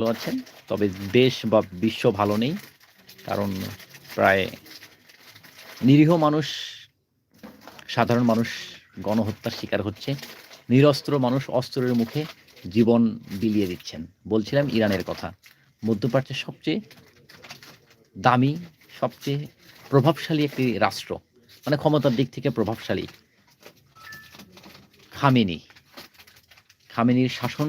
ভালো আছেন, তবে দেশ বা বিশ্ব ভালো নেই, কারণ প্রায় নিরীহ মানুষ, সাধারণ মানুষ গণহত্যার শিকার হচ্ছে, নিরস্ত্র মানুষ অস্ত্রের মুখে জীবন বিলিয়ে দিচ্ছেন, বলছিলাম ইরানের কথা। মধ্যপ্রাচ্যের সবচেয়ে দামি, সবচেয়ে প্রভাবশালী একটি রাষ্ট্র মানে ক্ষমতার দিক থেকে প্রভাবশালী, খামেনি। খামেনির শাসন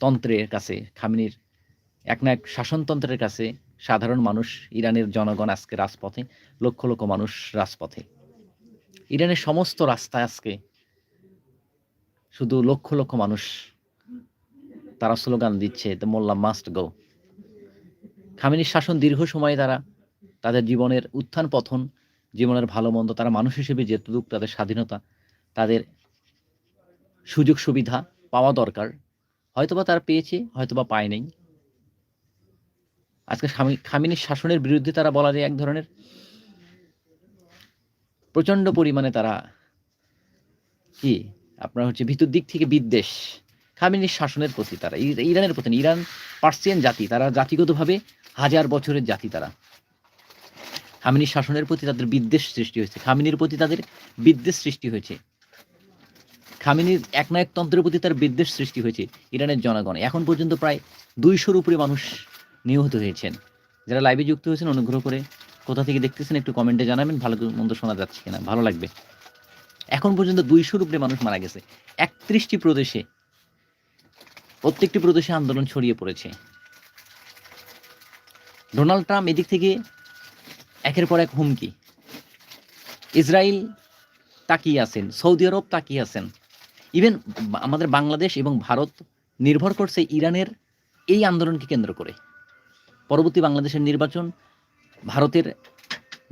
তন্ত্রের কাছে, খামেনির এক না এক শাসনতন্ত্রের কাছে সাধারণ মানুষ, ইরানের জনগণ আজকে রাজপথে, লক্ষ লক্ষ মানুষ রাজপথে। ইরানের সমস্ত রাস্তায় আজকে শুধু লক্ষ লক্ষ মানুষ, তারা স্লোগান দিচ্ছে দ্য মোল্লা মাস্ট গো খামেনির শাসন দীর্ঘ সময় তারা তাদের জীবনের উত্থান পথন, জীবনের ভালো মন্দ, তারা মানুষ হিসেবে যেটুক তাদের স্বাধীনতা, তাদের সুযোগ সুবিধা পাওয়া দরকার হয়তোবা তারা পেয়েছে, হয়তোবা পায় নাই। আজকে খামেনির শাসনের বিরুদ্ধে তারা বলা যায় এক ধরনের। প্রচণ্ড পরিমাণে তারা কি? আপনার হচ্ছে ভিতর দিক থেকে বিদ্বেষ। খামেনির শাসনের প্রতি তারা ইরানের প্রতি ইরান পার্সিয়ান জাতি, তারা জাতিগতভাবে হাজার বছরের জাতি তারা। খামেনির শাসনের প্রতি তাদের বিদ্বেষ সৃষ্টি হয়েছে। খামেনির প্রতি তাদের বিদ্বেষ সৃষ্টি হয়েছে। খামেনির একনায়কতন্ত্রের প্রতি তার বিদ্বেষ সৃষ্টি হয়েছে ইরানের জনগণ। এখন পর্যন্ত প্রায় দুইশোর উপরে মানুষ নিহত হয়েছেন। যারা লাইভে যুক্ত হয়েছেন, অনুগ্রহ করে কোথা থেকে দেখতেছেন একটু কমেন্টে জানাবেন। ভালো মন্দ শোনা যাচ্ছে কিনা, ভালো লাগবে। এখন পর্যন্ত দুইশোর উপরে মানুষ মারা গেছে। একত্রিশটি প্রদেশে, প্রত্যেকটি প্রদেশে আন্দোলন ছড়িয়ে পড়েছে। ডোনাল্ড ট্রাম্প এদিক থেকে একের পর এক হুমকি। ইসরায়েল তাকিয়ে আছেন, সৌদি আরব তাকিয়ে আছেন। ইভেন আমাদের বাংলাদেশ এবং ভারত নির্ভর করছে ইরানের এই আন্দোলনকে কেন্দ্র করে। পরবর্তী বাংলাদেশের নির্বাচন, ভারতের,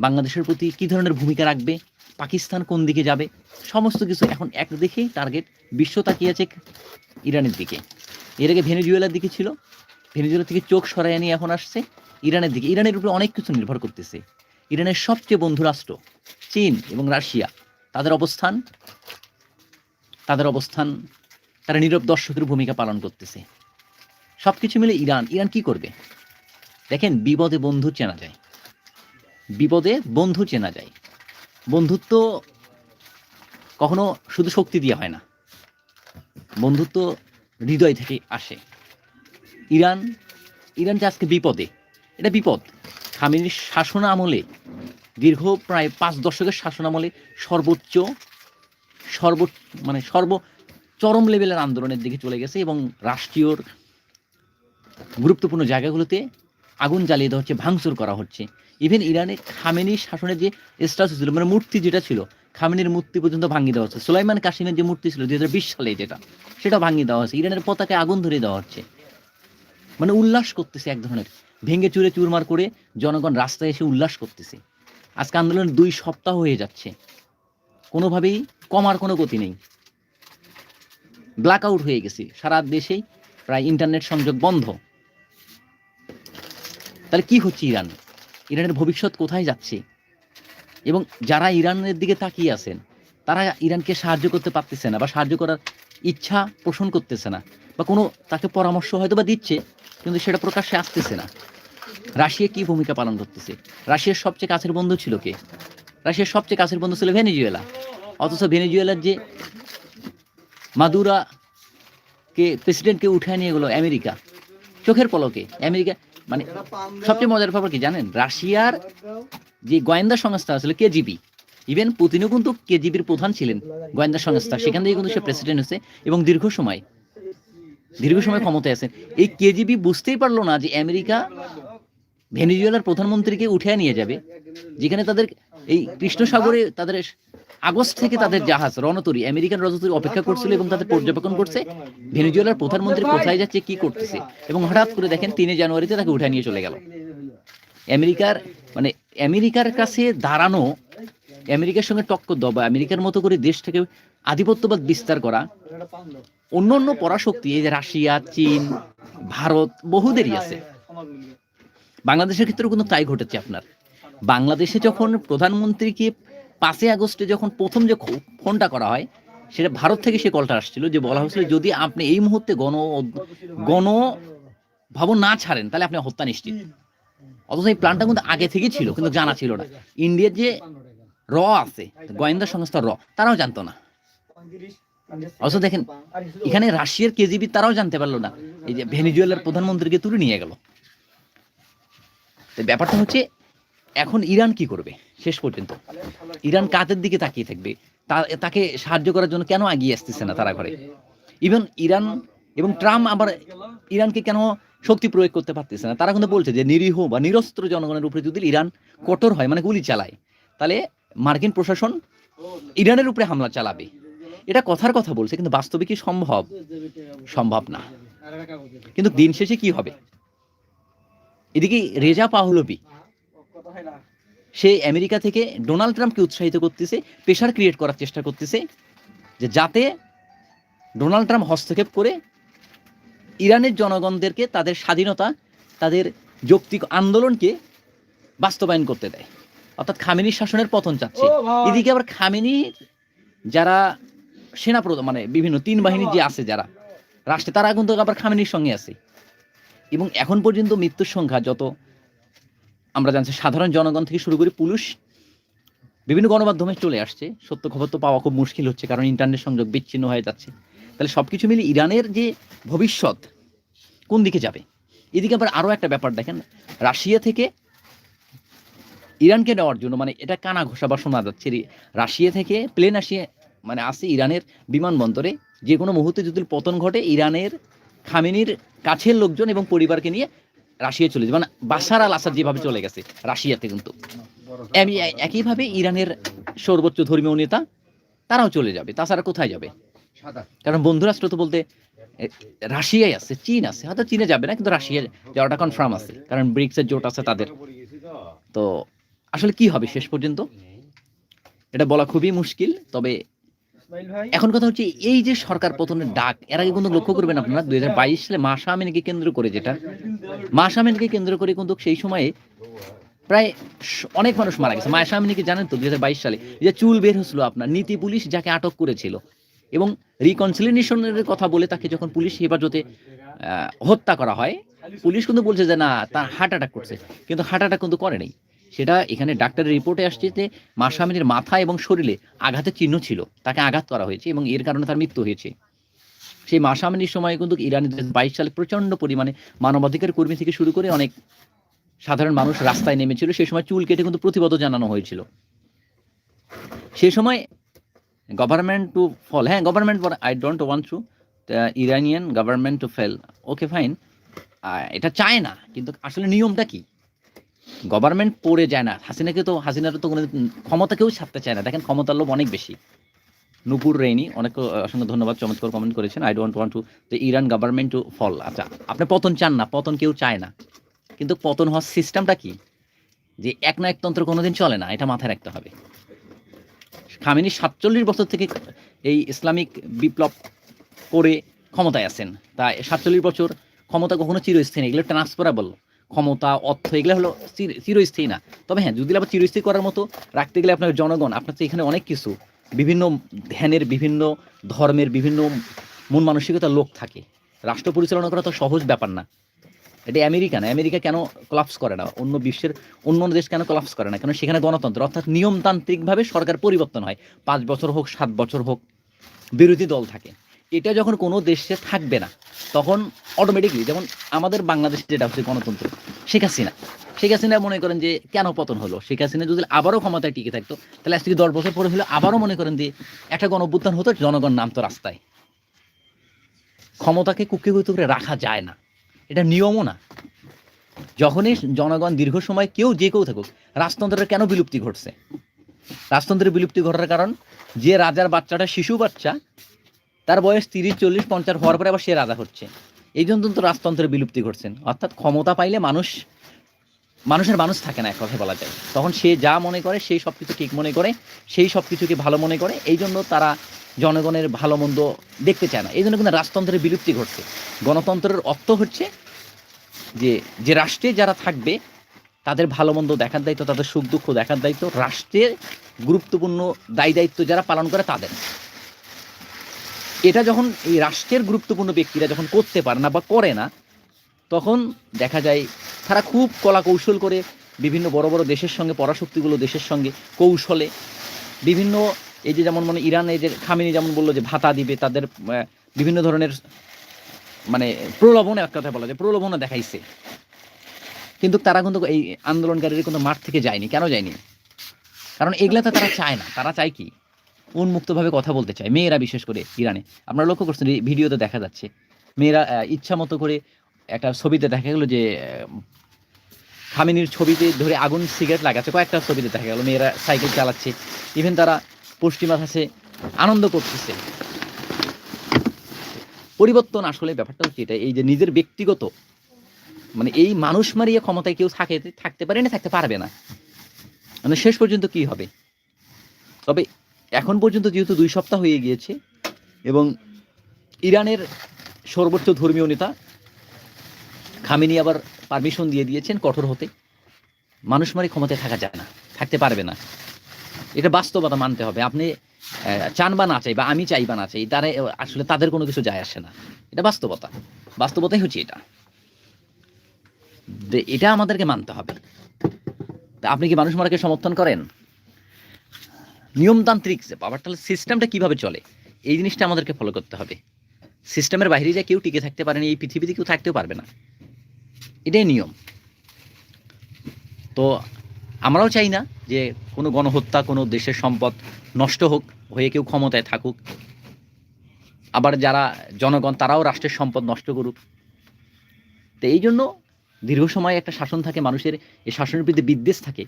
বাংলাদেশের প্রতি কী ধরনের ভূমিকা রাখবে, পাকিস্তান কোন দিকে যাবে, সমস্ত কিছু এখন এক দেখেই টার্গেট বিশ্ব তাকিয়ে আছে ইরানের দিকে। এর আগে ভেনেজুয়েলার দিকে ছিল, ভেনেজুয়েলা থেকে চোখ সরাইয়া নিয়ে এখন আসছে ইরানের দিকে। ইরানের উপরে অনেক কিছু নির্ভর করতেছে। ইরানের সবচেয়ে বন্ধু রাষ্ট্র চীন এবং রাশিয়া। তাদের অবস্থান তাদের অবস্থান, তারা নীরব দর্শকের ভূমিকা পালন করতেছে। সব কিছু মিলে ইরান ইরান কি করবে? দেখেন, বিপদে বন্ধু চেনা যায়। বিপদে বন্ধু চেনা যায়। বন্ধুত্ব কখনো শুধু শক্তি দিয়ে হয় না। বন্ধুত্ব হৃদয় থেকে আসে। ইরান ইরান যে আজকে বিপদে, এটা বিপদ। খামেনির শাসন আমলে দীর্ঘ প্রায় পাঁচ দশকের শাসন আমলে সর্বোচ্চ সর্ব মানে সর্ব চরম লেভেলের আন্দোলনের দিকে চলে গেছে এবং রাষ্ট্রীয় গুরুত্বপূর্ণ জায়গাগুলোতে আগুন জ্বালিয়ে দেওয়া হচ্ছে, ভাঙচুর করা হচ্ছে। ইভেন ইরানে খামেনির শাসনের যে স্ট্যাচু ছিল মানে মূর্তি যেটা ছিল, খামেনির মূর্তি পর্যন্ত ভাঙিয়ে দেওয়া হচ্ছে। সুলাইমান কাশিমের যে মূর্তি ছিল, দুই বিশ সালে যেটা, সেটা ভাঙিয়ে দেওয়া হচ্ছে। ইরানের পতাকে আগুন ধরিয়ে দেওয়া হচ্ছে। মানে উল্লাস করতেছে এক ধরনের। ভেঙে চুরে চুরমার করে জনগণ রাস্তায় এসে উল্লাস করতেছে। আজকে আন্দোলন দুই সপ্তাহ হয়ে যাচ্ছে। কোনোভাবেই কমার কোনো গতি নেই। ব্ল্যাক আউট হয়ে গেছে। সারা দেশেই প্রায় ইন্টারনেট সংযোগ বন্ধ। তাহলে কি হচ্ছে ইরান? ইরানের ভবিষ্যৎ কোথায় যাচ্ছে? এবং যারা ইরানের দিকে তাকিয়ে আছেন, তারা ইরানকে সাহায্য করতে পারতেছে না বা সাহায্য করার ইচ্ছা পোষণ করতেছে না বা কোনো তাকে পরামর্শ হয়তো বা দিচ্ছে, কিন্তু সেটা প্রকাশ্যে আসতেছে না। রাশিয়া কি ভূমিকা পালন করতেছে? রাশিয়ার সবচেয়ে কাছের বন্ধু ছিল কে? রাশিয়ার সবচেয়ে কাছের বন্ধু ছিল ভেনেজুয়েলা। অথচ ভেনেজুয়েলার যে মাদুরা কে প্রেসিডেন্টকে উঠায় নিয়ে গেলো আমেরিকা, চোখের পলকে। আমেরিকা মানে সবচেয়ে মজার ব্যাপার কি জানেন? রাশিয়ার যে গোয়েন্দা সংস্থা ছিল কেজিবি। ইভেন পুতিনও কিন্তু কেজিবির প্রধান ছিলেন গোয়েন্দা সংস্থা। সেখান থেকে কিন্তু সে প্রেসিডেন্ট হয়েছে এবং দীর্ঘ সময় দীর্ঘ সময় ক্ষমতায় আছেন। এই কেজিবি বুঝতেই পারল না যে আমেরিকা ভেনেজুয়েলার প্রধানমন্ত্রীকে উঠে নিয়ে যাবে, যেখানে তাদের এই কৃষ্ণ সাগরে তাদের আগস্ট থেকে তাদের জাহাজ রণতরী, আমেরিকান রণতরী অপেক্ষা করছিল এবং তাদের পর্যবেক্ষণ করছে। ভেনেজুয়েলার প্রধানমন্ত্রী কোথায় যাচ্ছে, কি করতেছে? এবং হঠাৎ করে দেখেন, তিনে জানুয়ারিতে তাকে উঠে নিয়ে চলে গেল। আমেরিকার মানে আমেরিকার কাছে দাঁড়ানো, আমেরিকার সঙ্গে টক্কর দেওয়া, আমেরিকার মতো করে দেশ থেকে আধিপত্যবাদ বিস্তার করা অন্য অন্য পরাশক্তি, এই যে রাশিয়া, চীন, ভারত, বহুদেরই আছে। বাংলাদেশের ক্ষেত্রেও কিন্তু তাই ঘটেছে আপনার। বাংলাদেশে যখন প্রধানমন্ত্রীকে পাঁচই আগস্টে যখন প্রথম যে ফোনটা করা হয়, সেটা ভারত থেকে সে কলটা আসছিল যে বলা হয়েছিল, যদি আপনি এই মুহূর্তে গণ গণ ভবন না ছাড়েন, তাহলে আপনি হত্যা নিশ্চিত। অথচ এই প্ল্যানটা কিন্তু আগে থেকেই ছিল, কিন্তু জানা ছিল না। ইন্ডিয়ার যে র আছে, গোয়েন্দা সংস্থা র, তারাও জানতো না। অথচ দেখেন, এখানে রাশিয়ার কেজিবি তারাও জানতে পারল না। এই যে ভেনিজুয়েলার প্রধানমন্ত্রীকে তুলে নিয়ে গেল। ব্যাপারটা হচ্ছে এখন ইরান কি করবে? শেষ পর্যন্ত। ইরান কাদের দিকে তাকিয়ে থাকবে? তাকে সাহায্য করার জন্য কেন এগিয়ে আসতেছে না তারা ঘরে? ইভেন ইরান এবং ট্রাম্প আবার ইরানকে কেন শক্তি প্রয়োগ করতে পারতেছে না? তারা কিন্তু বলছে যে নিরীহ বা নিরস্ত্র জনগণের উপরে যদি ইরান কঠোর হয় মানে গুলি চালায়, তাহলে মার্কিন প্রশাসন ইরানের উপরে হামলা চালাবে। এটা কথার কথা বলছে, কিন্তু বাস্তবে কি সম্ভব? সম্ভব না। কিন্তু দিন শেষে কি হবে? এদিকে রেজা পাহলবি সে আমেরিকা থেকে ডোনাল্ড ট্রাম্পকে উৎসাহিত করতেছে প্রেশার ক্রিয়েট করার চেষ্টা করতেছে যে যাতে ডোনাল্ড ট্রাম্প হস্তক্ষেপ করে ইরানের জনগণদেরকে তাদের স্বাধীনতা তাদের যৌক্তিক আন্দোলনকে বাস্তবায়ন করতে দেয়। অর্থাৎ খামেনির শাসনের পতন চাচ্ছে। এদিকে আবার খামেনির যারা সেনা প্রধান মানে বিভিন্ন তিন বাহিনীর যে আছে যারা রাষ্ট্রে তারা কিন্তু আবার খামেনির সঙ্গে আছে। এবং এখন পর্যন্ত মৃত্যুর সংখ্যা যত আমরা জানছি সাধারণ জনগণ থেকে শুরু করে পুলিশ বিভিন্ন গণমাধ্যমে চলে আসছে। সত্য খবর তো পাওয়া খুব মুশকিল হচ্ছে, কারণ ইন্টারনেট সংযোগ বিচ্ছিন্ন হয়ে যাচ্ছে। তাহলে সব কিছু মিলে ইরানের যে ভবিষ্যৎ, কোন দিকে যাবে? এদিকে আবার আরও একটা ব্যাপার দেখেন, রাশিয়া থেকে ইরানকে নেওয়ার জন্য মানে এটা কানা ঘোষা বা শোনা যাচ্ছে, রাশিয়া থেকে প্লেন আসিয়ে মানে আসে ইরানের বিমানবন্দরে। যে কোনো মুহূর্তে যদি পতন ঘটে, ইরানের খামিনির কাছের লোকজন এবং পরিবারকে নিয়ে রাশিয়া চলে যাবে মানে বাসার আল আসাদ যেভাবে চলে গেছে রাশিয়াতে কিন্তু। আমি একইভাবে ইরানের সর্বোচ্চ ধর্মীয় নেতা তারাও চলে যাবে তাছাড়া কোথায় যাবে? কারণ বন্ধুরাষ্ট্র তো বলতে রাশিয়াই আছে চীন আছে হয়তো চীনে যাবে না কিন্তু রাশিয়া যাওয়াটা কনফার্ম আছে কারণ ব্রিক্সের জোট আছে তাদের। তো আসলে কি হবে শেষ পর্যন্ত? এটা বলা খুবই মুশকিল তবে এখন কথা হচ্ছে এই যে সরকার পতনের ডাক, এর আগে কিন্তু লক্ষ্য করবেন আপনারা, দুই হাজার বাইশ সালে মাসা আমিনকে কেন্দ্র করে যেটা মাসা আমিনকে কেন্দ্র করে কিন্তু সেই সময়ে প্রায় অনেক মানুষ মারা গেছে। মাসা আমিনকে জানেন তো, দুই হাজার বাইশ সালে যে চুল বের হয়েছিল আপনার, নীতি পুলিশ যাকে আটক করেছিল এবং রিকনসিলিয়েশনের কথা বলে তাকে যখন পুলিশ হেফাজতে হত্যা করা হয়, পুলিশ কিন্তু বলছে যে না, তার হার্ট অ্যাটাক করছে, কিন্তু হার্ট অ্যাটাক কিন্তু করে নাই। সেটা এখানে ডাক্তারের রিপোর্টে আসছে যে মাসামিনের মাথা এবং শরীরে আঘাতের চিহ্ন ছিল, তাকে আঘাত করা হয়েছে এবং এর কারণে তার মৃত্যু হয়েছে। সেই মাসামিনীর সময় কিন্তু ইরানি বাইশ সালে প্রচণ্ড পরিমাণে মানবাধিকার কর্মী থেকে শুরু করে অনেক সাধারণ মানুষ রাস্তায় নেমেছিল সেই সময় চুল কেটে কিন্তু প্রতিবাদ জানানো হয়েছিল। সে সময় গভর্নমেন্ট টু ফল হ্যাঁ government I don't want to Iranian government to fail okay fine এটা চায় না, কিন্তু আসলে নিয়মটা কি? গভর্নমেন্ট পড়ে যায় না। হাসিনাকে তো হাসিনার তো কোনো ক্ষমতাকেও ছাড়তে চায় না। দেখেন ক্ষমতার লোভ অনেক বেশি। নুপুর রেইনি, অনেক অসংখ্য ধন্যবাদ চমৎকার কমেন্ট করেছেন। I don't want to the Iran government to fall আচ্ছা আপনি পতন চান না, পতন কেউ চায় না। কিন্তু পতন হওয়ার সিস্টেমটা কি? যে এক না একতন্ত্র কোনোদিন চলে না, এটা মাথায় রাখতে হবে। খামেনি সাতচল্লিশ বছর থেকে এই ইসলামিক বিপ্লব করে ক্ষমতায় আছেন। তা সাতচল্লিশ বছর ক্ষমতা কখনো চিরস্থায়ী এগুলো ট্রান্সফারেবল ক্ষমতা, অর্থ, এগুলো হলো চির- চিরস্থায়ী না। তবে হ্যাঁ যদি আবার চিরস্থায়ী করার মতো রাখতে গেলে আপনার জনগণ, আপনার তো এখানে অনেক কিছু, বিভিন্ন ধ্যানের, বিভিন্ন ধর্মের, বিভিন্ন মন মানসিকতার লোক থাকে। রাষ্ট্র পরিচালনা করা তো সহজ ব্যাপার না। এটা আমেরিকা না, আমেরিকা কেন কলাপস করে না? অন্য বিশ্বের অন্য দেশ কেন কলাপস করে না? কারণ সেখানে গণতন্ত্র, অর্থাৎ নিয়মতান্ত্রিকভাবে সরকার পরিবর্তন হয়। পাঁচ বছর হোক, সাত বছর হোক, বিরোধী দল থাকে। এটা যখন কোনো দেশে থাকবে না, তখন অটোমেটিকলি যেমন আমাদের বাংলাদেশ যেটা হচ্ছে গণতন্ত্র, শেখ হাসিনা। শেখ হাসিনা মনে করেন যে কেন পতন হলো? শেখ হাসিনা যদি আবারও ক্ষমতায় টিকে থাকতো, তাহলে আজ থেকে দশ বছর পরে হলে আবারও মনে করেন যে একটা গণ অভ্যুত্থান হতো, জনগণ নামতো রাস্তায়। ক্ষমতাকে কুক্ষে কুক্ষে করে রাখা যায় না। এটা নিয়মও না। যখনই জনগণ দীর্ঘ সময় কেউ যে কেউ থাকুক, রাজতন্ত্রের কেন বিলুপ্তি ঘটছে? রাজতন্ত্রের বিলুপ্তি ঘটার কারণ, যে রাজার বাচ্চাটা শিশু বাচ্চা তার বয়স তিরিশ, চল্লিশ, পঞ্চাশ হওয়ার পরে আবার সে রাজা হচ্ছে। এই জন্য তো রাজতন্ত্রের বিলুপ্তি ঘটছেন অর্থাৎ ক্ষমতা পাইলে মানুষ, মানুষের মানুষ থাকে না এক কথা বলা যায়। তখন সে যা মনে করে, সেই সব কিছু ঠিক মনে করে, সেই সব কিছুকে ভালো মনে করে, এই জন্য তারা জনগণের ভালো মন্দ দেখতে চায় না। এই জন্য কিন্তু রাজতন্ত্রের বিলুপ্তি ঘটছে। গণতন্ত্রের অর্থ হচ্ছে যে যে রাষ্ট্রে যারা থাকবে, তাদের ভালো মন্দ দেখার দায়িত্ব, তাদের সুখ দুঃখ দেখার দায়িত্ব, রাষ্ট্রের গুরুত্বপূর্ণ দায়ী দায়িত্ব যারা পালন করে তাদের। এটা যখন এই রাষ্ট্রের গুরুত্বপূর্ণ ব্যক্তিরা যখন করতে পারে না বা করে না, তখন দেখা যায় তারা খুব কলা কৌশল করে বিভিন্ন বড় বড় দেশের সঙ্গে, পরাশক্তিগুলো দেশের সঙ্গে কৌশলে বিভিন্ন এই যে যেমন মানে ইরান, এই যে খামিনি যেমন বলল যে ভাতা দিবে, তাদের বিভিন্ন ধরনের মানে প্রলোভন এক কথা বলা যায় প্রলোভনও দেখাইছে। কিন্তু তারা কিন্তু এই আন্দোলনকারীরা কিন্তু মাঠ থেকে যায়নি। কেন যায়নি? কারণ এগুলা তো তারা চায় না। তারা চায় কি? উন্মুক্তভাবে কথা বলতে চায়। মেয়েরা বিশেষ করে ইরানে। আপনারা লক্ষ্য করছেন ভিডিওতে দেখা যাচ্ছে, মেয়েরা ইচ্ছা মতো করে একটা ছবিতে দেখা গেলো যে খামিনির ছবিতে ধরে আগুন সিগারেট লাগাচ্ছে, কয়েকটা ছবিতে দেখা গেলো, মেয়েরা সাইকেল চালাচ্ছে। ইভেন তারা পশ্চিমা ভাষে আনন্দ করতেছে। পরিবর্তন আসলে ব্যাপারটা হচ্ছে এটা এই যে নিজের ব্যক্তিগত মানে এই মানুষ মারিয়ে ক্ষমতায় কেউ থাকে, থাকতে পারে না, থাকতে পারবে না। মানে শেষ পর্যন্ত কি হবে? তবে এখন পর্যন্ত যেহেতু দুই সপ্তাহ হয়ে গিয়েছে এবং ইরানের সর্বোচ্চ ধর্মীয় নেতা খামিনি আবার পারমিশন দিয়ে দিয়েছেন কঠোর হতে। মানুষ মারি ক্ষমতায় থাকা যায় না, থাকতে পারবে না। এটা বাস্তবতা মানতে হবে। আপনি চান বা না চাই বা আমি চাই বা না চাই, তারা আসলে তাদের কোনো কিছু যায় আসে না। এটা বাস্তবতা। বাস্তবতাই হচ্ছে এটা। এটা আমাদেরকে মানতে হবে। আপনি কি মানুষ মারাকে সমর্থন করেন? নিয়মতান্ত্রিক যে পাওয়ারটা সিস্টেমটা কীভাবে চলে, এই জিনিসটা আমাদেরকে ফলো করতে হবে। সিস্টেমের বাইরে যে কেউ টিকে থাকতে পারেনি, এই পৃথিবীতে কেউ থাকতেও পারবে না। এটাই নিয়ম। তো আমরাও চাই না যে কোনো গণহত্যা, কোনো দেশের সম্পদ নষ্ট হোক, হয়ে কেউ ক্ষমতায় থাকুক। আবার যারা জনগণ, তারাও রাষ্ট্রের সম্পদ নষ্ট করুক। তো এই জন্য দীর্ঘ সময় একটা শাসন থাকে মানুষের, এই শাসনের বিরুদ্ধে বিদ্বেষ থাকে।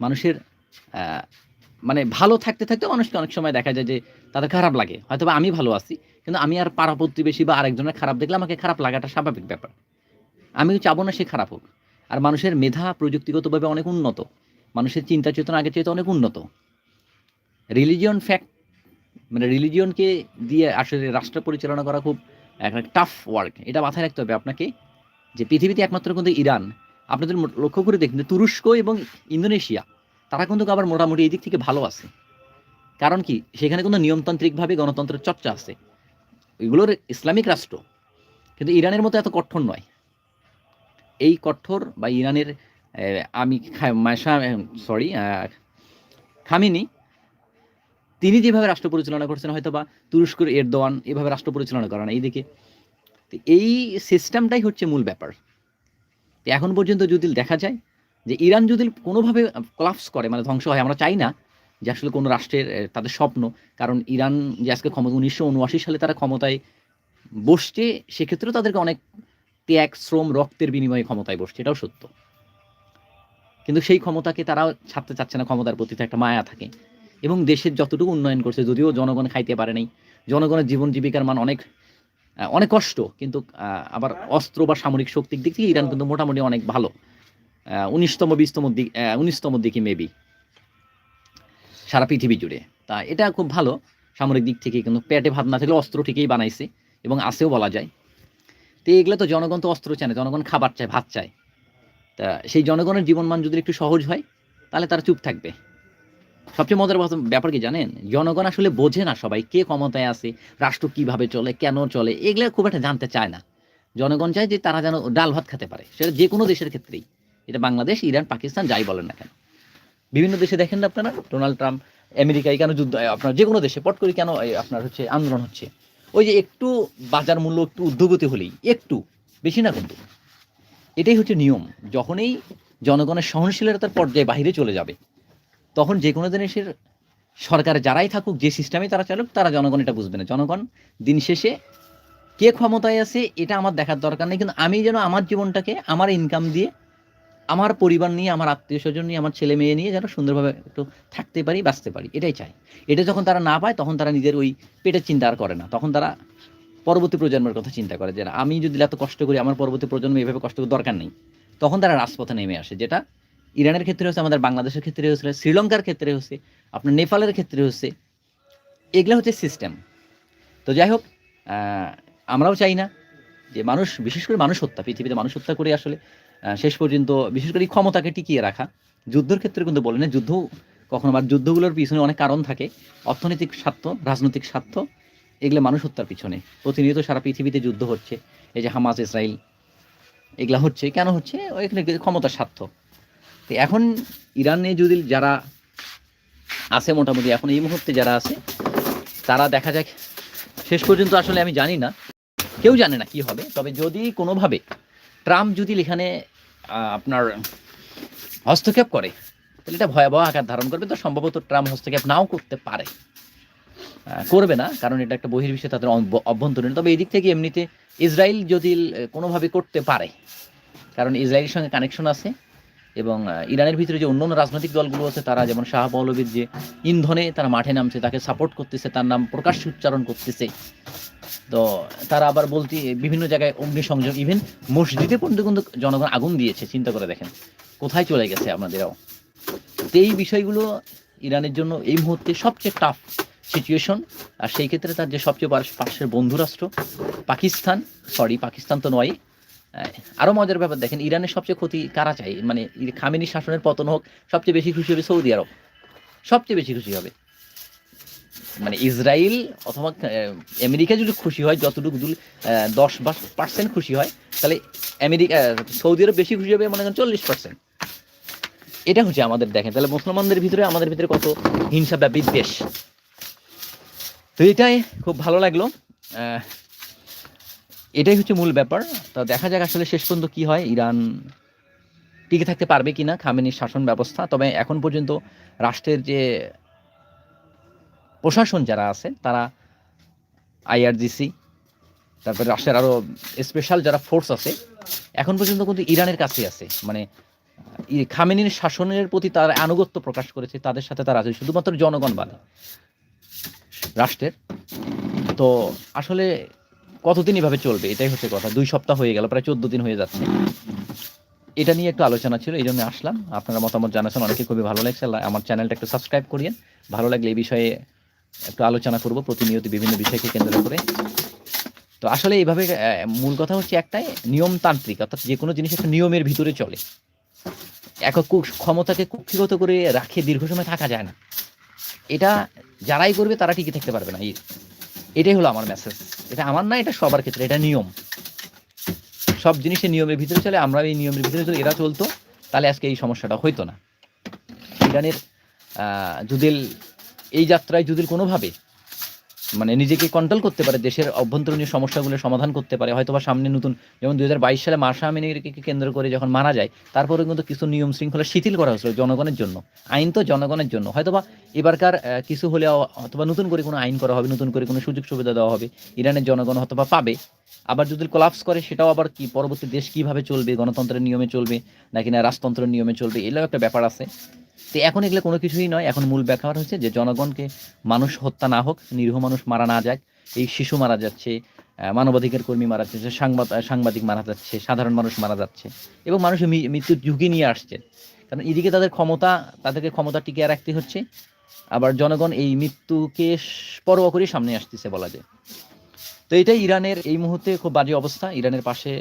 মানুষের মানে ভালো থাকতে থাকতে মানুষকে অনেক সময় দেখা যায় যে তাদের খারাপ লাগে। হয়তো আমি ভালো আছি, কিন্তু আমি আর পাড়া প্রতিবেশী বা আরেকজনের খারাপ দেখলে আমাকে খারাপ লাগাটা স্বাভাবিক ব্যাপার। আমিও চাবো না সে খারাপ হোক। আর মানুষের মেধা প্রযুক্তিগতভাবে অনেক উন্নত। মানুষের চিন্তা চেতনা আগের চেয়ে অনেক উন্নত। রিলিজিয়ন ফ্যাক্ট মানে রিলিজিয়নকে দিয়ে আসলে রাষ্ট্র পরিচালনা করা খুব একটা টাফ ওয়ার্ক। এটা মাথায় রাখতে হবে আপনাকে যে পৃথিবীতে একমাত্র কিন্তু ইরান। আপনাদের লক্ষ্য করে দেখুন তুরস্ক এবং ইন্দোনেশিয়া তারা কিন্তু আবার মোটামুটি এই দিক থেকে ভালো আছে। কারণ কি? সেখানে কিন্তু নিয়মতান্ত্রিকভাবে গণতন্ত্রের চর্চা আছে। এগুলোর ইসলামিক রাষ্ট্র। কিন্তু ইরানের মতো এত কঠোর নয়। এই কঠোর বা ইরানের আমি সরি খামিনি, তিনি যেভাবে রাষ্ট্র পরিচালনা করছেন হয়তো বা তুরস্কের এরদোয়ান এভাবে রাষ্ট্র পরিচালনা করে না এইদিকে এই সিস্টেমটাই হচ্ছে মূল ব্যাপার। এখন পর্যন্ত যদি দেখা যায় যে ইরান যদি কোনোভাবে কলাপস করে মানে ধ্বংস হয়, আমরা চাই না যে আসলে কোনো রাষ্ট্রের তাদের স্বপ্ন। কারণ ইরান যে আজকে ক্ষমতা, উনিশশো উনআশি সালে তারা ক্ষমতায় বসছে, সেক্ষেত্রেও তাদেরকে অনেক ত্যাগ, শ্রম, রক্তের বিনিময়ে ক্ষমতায় বসছে, এটাও সত্য। কিন্তু সেই ক্ষমতাকে তারাও ছাড়তে চাচ্ছে না, ক্ষমতার প্রতি একটা মায়া থাকে। এবং দেশের যতটুকু উন্নয়ন করছে, যদিও জনগণ খাইতে পারে নাই, জনগণের জীবন জীবিকার মান অনেক অনেক কষ্ট, কিন্তু আবার অস্ত্র বা সামরিক শক্তির দিক থেকে ইরান কিন্তু মোটামুটি অনেক ভালো। উনিশতম, বিশতম দিক উনিশতম দিকে মেবি সারা পৃথিবী জুড়ে। তা এটা খুব ভালো সামরিক দিক থেকে, কিন্তু পেটে ভাত না থাকলে অস্ত্র ঠিকই বানাইছে এবং আসেও বলা যায়। তো এগুলো তো জনগণ তো অস্ত্র চায় না, জনগণ খাবার চায়, ভাত চায়। তা সেই জনগণের জীবনমান যদি একটু সহজ হয়, তাহলে তারা চুপ থাকবে। সবচেয়ে মজার ব্যাপার কি জানেন? জনগণ আসলে বোঝে না সবাই কে ক্ষমতায় আছে, রাষ্ট্র কীভাবে চলে, কেন চলে, এগুলো খুব একটা জানতে চায় না। জনগণ চায় যে তারা যেন ডাল ভাত খেতে পারে, সেটা যে কোনো দেশের ক্ষেত্রেই। এটা বাংলাদেশ, ইরান, পাকিস্তান, যাই বলেন না কেন। বিভিন্ন দেশে দেখেন না আপনারা? ডোনাল্ড ট্রাম্প, আমেরিকায় কেন যুদ্ধ আপনার যে কোনো দেশে, পট করে কেন আপনার হচ্ছে আন্দোলন হচ্ছে? ওই যে একটু বাজার মূল্য, একটু ঊর্ধ্বগতি হলেই, একটু, বেশি না কিন্তু। এটাই হচ্ছে নিয়ম। যখনই জনগণের সহনশীলতার পর্যায়ে বাইরে চলে যাবে, তখন যে কোনো জিনিসের সরকার যারাই থাকুক, যে সিস্টেমে তারা চালুক, তারা জনগণ এটা বুঝবে না। জনগণ দিন শেষে কে ক্ষমতায় আছে, এটা আমার দেখার দরকার নেই। কিন্তু আমি যেন আমার জীবনটাকে, আমার ইনকাম দিয়ে আমার পরিবার নিয়ে, আমার আত্মীয় স্বজন নিয়ে, আমার ছেলে মেয়ে নিয়ে যেন সুন্দরভাবে একটু থাকতে পারি, বাঁচতে পারি, এটাই চাই। এটা যখন তারা না পায়, তখন তারা নিজের ওই পেটের চিন্তা আর করে না। তখন তারা পরবর্তী প্রজন্মের কথা চিন্তা করে যে আমি যদি এত কষ্ট করি, আমার পরবর্তী প্রজন্ম এভাবে কষ্ট করার দরকার নেই। তখন তারা রাজপথে নেমে আসে, যেটা ইরানের ক্ষেত্রে হচ্ছে আমাদের বাংলাদেশের ক্ষেত্রে হচ্ছে শ্রীলঙ্কার ক্ষেত্রে হচ্ছে আপনার নেপালের ক্ষেত্রে হচ্ছে এগুলো হচ্ছে সিস্টেম তো যাই হোক আমরাও চাই না যে মানুষ, বিশেষ করে মানুষ হত্যা, পৃথিবীতে মানুষ হত্যা করে আসলে শেষ পর্যন্ত বিশেষ করে ক্ষমতাকে টিকিয়ে রাখা। যুদ্ধের ক্ষেত্রে কিন্তু বলে না, যুদ্ধ কখনো, বা যুদ্ধগুলোর পিছনে অনেক কারণ থাকে। অর্থনৈতিক স্বার্থ, রাজনৈতিক স্বার্থ, এগুলো মানুষ হত্যার পিছনে। প্রতিনিয়ত সারা পৃথিবীতে যুদ্ধ হচ্ছে। এই যে হামাস ইসরায়েল এগুলা হচ্ছে। কেন হচ্ছে? ওইখানে ক্ষমতার স্বার্থ। তো এখন ইরানে যদি যারা আছে মোটামুটি, এখন এই মুহূর্তে যারা আছে, তারা দেখা যাক। শেষ পর্যন্ত আসলে আমি জানি না। কেউ জানে না কি হবে। তবে যদি কোনোভাবে ট্রাম্প যদি এখানে আপনার হস্তক্ষেপ করে। তাহলে এটা ভয়াবহ আকার ধারণ করবে। তো সম্ভবত ট্রাম্প হস্তক্ষেপ নাও করতে পারে। করবে না, কারণ এটা একটা বহির্বিশ্বে তাদের অভ্যন্তরীণ। তবে এই দিক থেকে এমনিতে ইসরায়েল যদি কোনোভাবে করতে পারে, কারণ ইসরায়েলের সঙ্গে কানেকশন আছে এবং ইরানের ভিতরে যে অন্য অন্য রাজনৈতিক দলগুলো আছে, তারা যেমন শাহ মৌলবীর যে ইন্ধনে তারা মাঠে নামছে, তাকে সাপোর্ট করতেছে, তার নাম প্রকাশ্যে উচ্চারণ করতেছে। তো তারা আবার বলতে, বিভিন্ন জায়গায় অগ্নিসংযোগ ইভেন মসজিদে পর্যন্ত কিন্তু জনগণ আগুন দিয়েছে, চিন্তা করে দেখেন। কোথায় চলে গেছে আপনাদেরও? তো এই বিষয়গুলো ইরানের জন্য এই মুহূর্তে সবচেয়ে টাফ সিচুয়েশন আর সেই ক্ষেত্রে তার যে সবচেয়ে পাশ- পাশের বন্ধুরাষ্ট্র, পাকিস্তান সরি পাকিস্তান তো নয় আরও মজার ব্যাপার দেখেন, ইরানের সবচেয়ে ক্ষতি কারা চাই মানে খামেনি শাসনের পতন হোক, সবচেয়ে বেশি খুশি হবে সৌদি আরব। সবচেয়ে বেশি খুশি হবে। মানে ইসরায়েল অথবা আমেরিকা যদি খুশি হয়, যতটুকু যদি দশ পার্সেন্ট খুশি হয়, তাহলে আমেরিকা সৌদি আরব বেশি খুশি হবে, মনে করেন চল্লিশ পার্সেন্ট। এটা হচ্ছে আমাদের দেখেন। তাহলে মুসলমানদের ভিতরে, আমাদের ভিতরে কত হিংসা বা বিদ্বেষ। তো এটাই খুব ভালো লাগল। এটাই হচ্ছে মূল ব্যাপার। তা দেখা যাক আসলে শেষ পর্যন্ত কি হয়। ইরান টিকে থাকতে পারবে কিনা খামেনির শাসন ব্যবস্থা। তবে এখন পর্যন্ত রাষ্ট্রের যে প্রশাসন যারা আছে, তারা আইআরজিসি, তারপরে রাষ্ট্রের আরও স্পেশাল যারা ফোর্স আছে, এখন পর্যন্ত কিন্তু ইরানের কাছে আছে। মানে খামেনির শাসনের প্রতি তারা আনুগত্য প্রকাশ করেছে, তাদের সাথে তারা আছে, শুধুমাত্র জনগণ বাদে রাষ্ট্রের। তো আসলে কতদিন এভাবে চলবে? এটাই হচ্ছে কথা। দুই সপ্তাহ হয়ে গেল, প্রায় চোদ্দ দিন হয়ে যাচ্ছে। এটা নিয়ে একটু আলোচনা ছিল, এই জন্য আসলাম। আপনারা মতামত জানাচ্ছেন অনেকে খুবই ভালো লাগছে। আমার চ্যানেলটা একটু সাবস্ক্রাইব করিয়েন। ভালো লাগলে এই বিষয়ে একটু আলোচনা করব, প্রতিনিয়ত বিভিন্ন বিষয়কে কেন্দ্র করে। তো আসলে এইভাবে মূল কথা হচ্ছে একটাই, নিয়মতান্ত্রিক, অর্থাৎ যে কোনো জিনিস একটা নিয়মের ভিতরে চলে। একক কুক- ক্ষমতাকে কুক্ষিগত করে রাখে দীর্ঘ সময় থাকা যায় না। এটা যারাই করবে তারা টিকে থাকতে পারবে না। এটাই হলো আমার মেসেজ এটা আমার না, এটা সবার ক্ষেত্রে, এটা নিয়ম। সব জিনিসের নিয়মের ভিতরে চলে, আমরা এই নিয়মের ভিতরে যদি এরা চলতো, তাহলে আজকে এই সমস্যাটা হইতো না। ইরানের যুদিল এই যাত্রায় যুদিল কোনোভাবে মানে নিজেকে কন্ট্রোল করতে পারে, দেশের অভ্যন্তরীণ সমস্যাগুলো সমাধান করতে পারে। হয়তোবা সামনে নতুন, যেমন দু হাজার বাইশ সালে মাসা আমিনীকে কেন্দ্র করে যখন মারা যায় তারপরে কিন্তু কিছু নিয়ম শৃঙ্খলা শিথিল করা হয়েছিল জনগণের জন্য। আইন তো জনগণের জন্য। হয়তোবা এবারকার কিছু হলেও অথবা নতুন করে কোনো আইন করা হবে, নতুন করে কোনো সুযোগ সুবিধা দেওয়া হবে, ইরানের জনগণ হয়তোবা পাবে। আবার যদি কোলাপস করে, সেটাও আবার কি, পরবর্তী দেশ কীভাবে চলবে, গণতন্ত্রের নিয়মে চলবে, নাকি না রাজতন্ত্রের নিয়মে চলবে এগুলো একটা ব্যাপার আছে। তো এখন এগুলো কোনো কিছুই নয়। এখন মূল ব্যাপার হচ্ছে যে জনগণকে মানুষ হত্যা না হোক, নিরীহ মানুষ মারা না যাক, এই শিশু মারা যাচ্ছে মানবাধিকার কর্মী মারা যাচ্ছে, সাংবাদ সাংবাদিক মারা যাচ্ছে, সাধারণ মানুষ মারা যাচ্ছে, এবং মানুষ মৃত্যুর ঝুঁকি নিয়ে আসছে। কারণ এদিকে তাদের ক্ষমতা, তাদেরকে ক্ষমতা টিকিয়ে রাখতে হচ্ছে, আবার জনগণ এই মৃত্যুকে পরোয়া করে সামনে আসতেছে বলা যায়। তো এটাই ইরানের এই মুহূর্তে খুব বাজে অবস্থা। ইরানের পাশে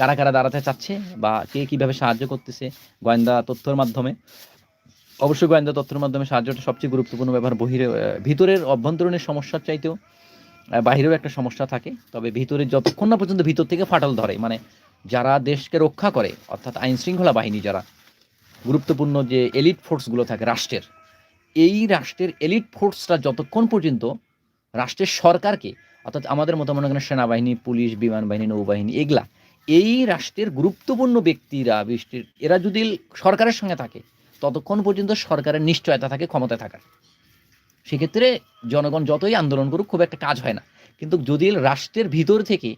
কারা কারা দাঁড়াতে চাচ্ছে বা কে কীভাবে সাহায্য করতেছে গোয়েন্দা তথ্যের মাধ্যমে? অবশ্যই গোয়েন্দা তথ্যের মাধ্যমে সাহায্যটা সবচেয়ে গুরুত্বপূর্ণ ব্যাপার, বহিরে ভিতরের অভ্যন্তরীণের সমস্যার চাইতেও বাহিরেও একটা সমস্যা থাকে। তবে ভিতরে যতক্ষণ না পর্যন্ত ভিতর থেকে ফাটল ধরে মানে যারা দেশকে রক্ষা করে, অর্থাৎ আইন শৃঙ্খলা বাহিনী যারা, গুরুত্বপূর্ণ যে এলিট ফোর্সগুলো থাকে রাষ্ট্রের, এই রাষ্ট্রের এলিট ফোর্সরা যতক্ষণ পর্যন্ত রাষ্ট্রের সরকারকে, অর্থাৎ আমাদের মতো মনে করেন সেনাবাহিনী, পুলিশ, বিমান বাহিনী, নৌবাহিনী, এগুলা এই রাষ্ট্রের গুরুত্বপূর্ণ ব্যক্তিরা বৃষ্টির, এরা যদি সরকারের সঙ্গে থাকে, ততক্ষণ পর্যন্ত সরকারের নিশ্চয়তা থাকে, ক্ষমতায় থাকার। সেক্ষেত্রে জনগণ যতই আন্দোলন করুক, খুব একটা কাজ হয় না। কিন্তু যদি রাষ্ট্রের ভিতর থেকে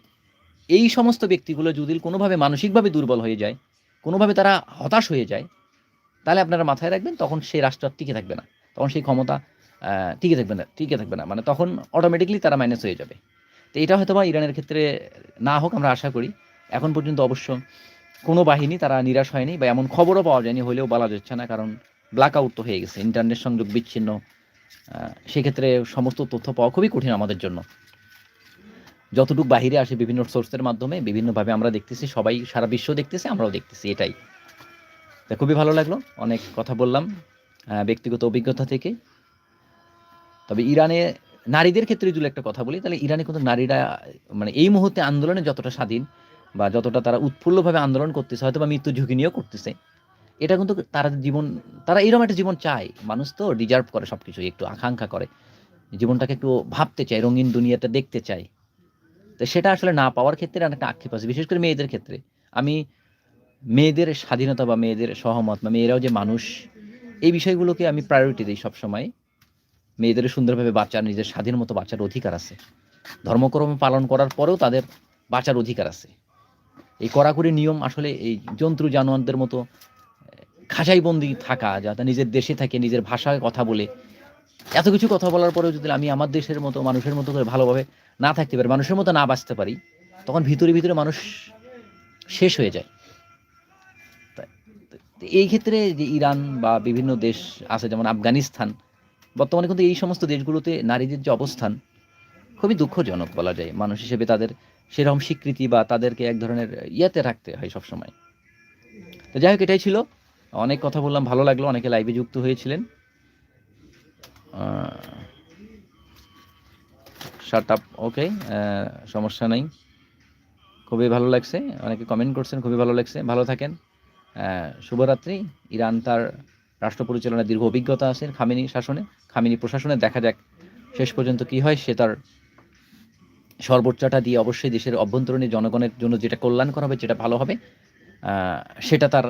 এই সমস্ত ব্যক্তিগুলো যদি কোনোভাবে মানসিকভাবে দুর্বল হয়ে যায়, কোনোভাবে তারা হতাশ হয়ে যায়, তাহলে আপনারা মাথায় রাখবেন, তখন সেই রাষ্ট্র আর টিকে থাকবে না। তখন সেই ক্ষমতা টিকে থাকবে না, টিকে থাকবে না। মানে তখন অটোমেটিকলি তারা মাইনাস হয়ে যাবে। তো এটা হয়তো বা ইরানের ক্ষেত্রে না হোক, আমরা আশা করি। এখন পর্যন্ত অবশ্য কোনো বাহিনী তারা নিরাশ হয়নি বা এমন খবরও পাওয়া যায়নি, হলেও বলা যাচ্ছে না, কারণ ব্ল্যাক আউট তো হয়ে গেছে ইন্টারনেট সংযোগ বিচ্ছিন্ন সেক্ষেত্রে সমস্ত তথ্য পাওয়া খুবই কঠিন আমাদের জন্য। যতটুকু বাহিরে আসে বিভিন্ন সোর্সের মাধ্যমে, বিভিন্নভাবে আমরা দেখতেছি, সবাই সারা বিশ্ব দেখতেছে, আমরাও দেখতেছি, এটাই। তা খুবই ভালো লাগল, অনেক কথা বললাম ব্যক্তিগত অভিজ্ঞতা থেকে। তবে ইরানে নারীদের ক্ষেত্রে যদি একটা কথা বলি, তাহলে ইরানে কিন্তু নারীরা মানে এই মুহূর্তে আন্দোলনে যতটা স্বাধীন বা যতটা তারা উৎফুল্লভাবে আন্দোলন করতেছে হয়তো বা মৃত্যু ঝুঁকি নিয়েও করতেছে। এটা কিন্তু তারা জীবন, তারা এরকম একটা জীবন চায়। মানুষ তো ডিজার্ভ করে সব কিছু একটু আকাঙ্ক্ষা করে। জীবনটাকে একটু ভাবতে চায়, রঙিন দুনিয়াটা দেখতে চায়। তো সেটা আসলে না পাওয়ার ক্ষেত্রে অনেকটা আক্ষেপ আছে, বিশেষ করে মেয়েদের ক্ষেত্রে। আমি মেয়েদের স্বাধীনতা বা মেয়েদের সহমত বা মেয়েরাও যে মানুষ, এই বিষয়গুলোকে আমি প্রায়োরিটি দিই সবসময়। মেয়েদের সুন্দরভাবে বাঁচার, নিজের স্বাধীন মতো বাঁচার অধিকার আছে। ধর্মকর্ম পালন করার পরেও তাদের বাঁচার অধিকার আছে। এই কড়াকড়ি নিয়ম আসলে এই জন্তু জানোয়ারদের মতো খাঁচাই বন্দি থাকা, যাতে নিজের দেশে থাকে, নিজের ভাষায় কথা বলে। এত কিছু কথা বলার পরেও যদি আমি আমার দেশের মতো, মানুষের মতো করে ভালোভাবে না থাকতে পারি, মানুষের মতো না বাঁচতে পারি, তখন ভিতরে ভিতরে মানুষ শেষ হয়ে যায়। এই ক্ষেত্রে যে ইরান বা বিভিন্ন দেশ আছে, যেমন আফগানিস্তান, বর্তমানে কিন্তু এই সমস্ত দেশগুলোতে নারীদের যে অবস্থান, খুবই দুঃখজনক বলা যায়। মানুষ হিসেবে তাদের সেরকম স্বীকৃতি বা তাদেরকে এক ধরনের ইয়েতে রাখতে হয় সবসময়। তো যাই হোক, এটাই ছিল। অনেক কথা বললাম, ভালো লাগল, অনেকে লাইভে যুক্ত হয়েছিলেন। শার্ট আপ ওকে সমস্যা নেই। খুবই ভালো লাগছে। অনেকে কমেন্ট করছেন, খুবই ভালো লাগছে। ভালো থাকেন। শুভরাত্রি। ইরান তার রাষ্ট্র পরিচালনার দীর্ঘ অভিজ্ঞতা আছে খামিনি শাসনে। খামিনি প্রশাসনে। দেখা যাক শেষ পর্যন্ত কি হয়, সে তার সর্বোচ্চটা দিয়ে অবশ্যই দেশের অভ্যন্তরীণ জনগণের জন্য যেটা কল্যাণকর হবে, যেটা ভালো হবে সেটা তার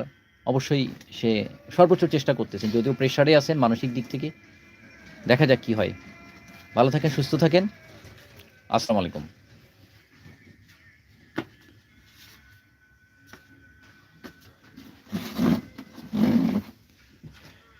অবশ্যই সে সর্বোচ্চ চেষ্টা করতেছেন যদিও প্রেশারে আছেন মানসিক দিক থেকে, দেখা যাক কি হয়। ভালো থাকেন, সুস্থ থাকেন। আসসালামু আলাইকুম।